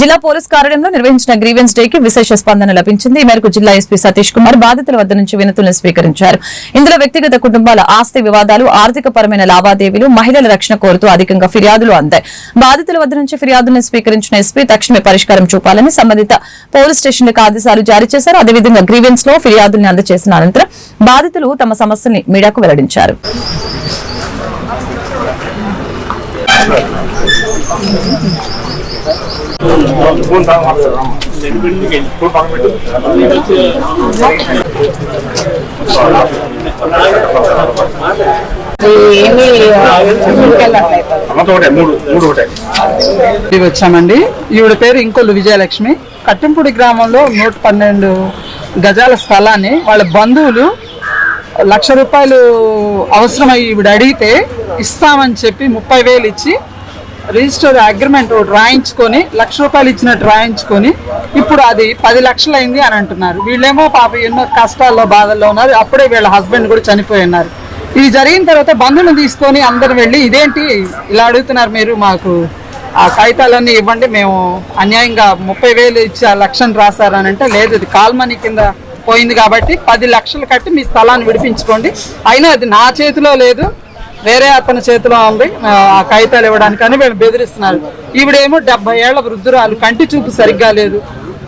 జిల్లా పోలీస్ కార్యాలయంలో నిర్వహించిన గ్రీవెన్స్ డే కి విశేష స్పందన లభించింది. ఈ మేరకు జిల్లా ఎస్పీ సతీష్ కుమార్ బాధితుల వద్ద నుంచి వినతులను స్వీకరించారు. ఇందులో వ్యక్తిగత కుటుంబాల ఆస్తి వివాదాలు ఆర్థిక పరమైన లావాదేవీలు మహిళల రక్షణ కోరుతూ అధికంగా ఫిర్యాదులు అందాయి. బాధితుల వద్ద నుంచి ఫిర్యాదులను స్వీకరించిన ఎస్పీ తక్షణమే పరిష్కారం చూపాలని సంబంధిత పోలీస్ స్టేషన్లకు ఆదేశాలు జారీ చేశారు. అదేవిధంగా గ్రీవెన్స్లో ఫిర్యాదుల్ని అందజేసిన అనంతరం బాధితులు తమ సమస్యల్ని మీడియాకు వెల్లడించారు. Thank you. ఇది వచ్చామండి. ఈవిడ పేరు ఇంకొల్లు విజయలక్ష్మి. కట్టింపూడి గ్రామంలో నూట పన్నెండు గజాల స్థలాన్ని వాళ్ళ బంధువులు లక్ష రూపాయలు అవసరమై ఈవిడ అడిగితే ఇస్తామని చెప్పి ముప్పై వేలు ఇచ్చి రిజిస్టర్ అగ్రిమెంట్ ఒకటి రాయించుకొని లక్ష రూపాయలు ఇచ్చినట్టు రాయించుకొని ఇప్పుడు అది పది లక్షలు అయింది అని అంటున్నారు. వీళ్ళేమో పాప ఎన్నో కష్టాల్లో బాధల్లో ఉన్నారు. అప్పుడే వీళ్ళ హస్బెండ్ కూడా చనిపోయి ఉన్నారు. ఇది జరిగిన తర్వాత బంధువులు తీసుకొని అందరు వెళ్ళి ఇదేంటి ఇలా అడుగుతున్నారు మీరు మాకు ఆ కాగితాలన్నీ ఇవ్వండి మేము అన్యాయంగా ముప్పై వేలు ఇచ్చి ఆ లక్షను రాశారని అంటే లేదు ఇది కాల్మనీ కింద పోయింది కాబట్టి పది లక్షలు కట్టి మీ స్థలాన్ని విడిపించుకోండి. అయినా అది నా చేతిలో లేదు వేరే అతని చేతిలో ఉంది. ఆ కాగితాలు ఇవ్వడానికి అని వీళ్ళు బెదిరిస్తున్నారు. ఈవిడేమో డెబ్బై ఏళ్ళ వృద్ధురాలు కంటి చూపు సరిగ్గా లేదు.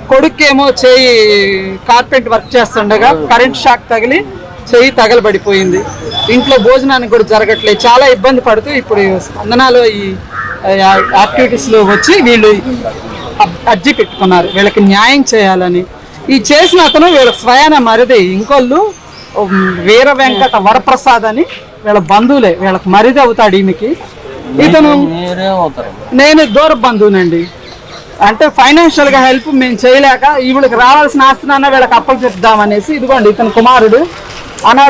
కొడుక్కేమో చేయి కార్పెంట్ వర్క్ చేస్తుండగా కరెంట్ షాక్ తగిలి చెయ్యి తగలబడిపోయింది. ఇంట్లో భోజనానికి కూడా జరగట్లేదు. చాలా ఇబ్బంది పడుతూ ఇప్పుడు స్పందనలో ఈ యాక్టివిటీస్లో వచ్చి వీళ్ళు అబ్- అర్జీ పెట్టుకున్నారు. వీళ్ళకి న్యాయం చేయాలని. ఈ చేసిన అతను వీళ్ళ స్వయాన మరిది ఇంకోళ్ళు వీర వెంకట వరప్రసాద్ అని వీళ్ళ బంధువులే వీళ్ళకి మరిది అవుతాడు ఈమెకి. ఇతను నేను దూర బంధువునండి. అంటే ఫైనాన్షియల్గా హెల్ప్ మేము చేయలేక ఈవిడికి రావాల్సిన ఆస్తినన్నా వీళ్ళకి అప్పలు చెప్దామనేసి ఇదిగోండి ఇతని కుమారుడు. అనారోగ్య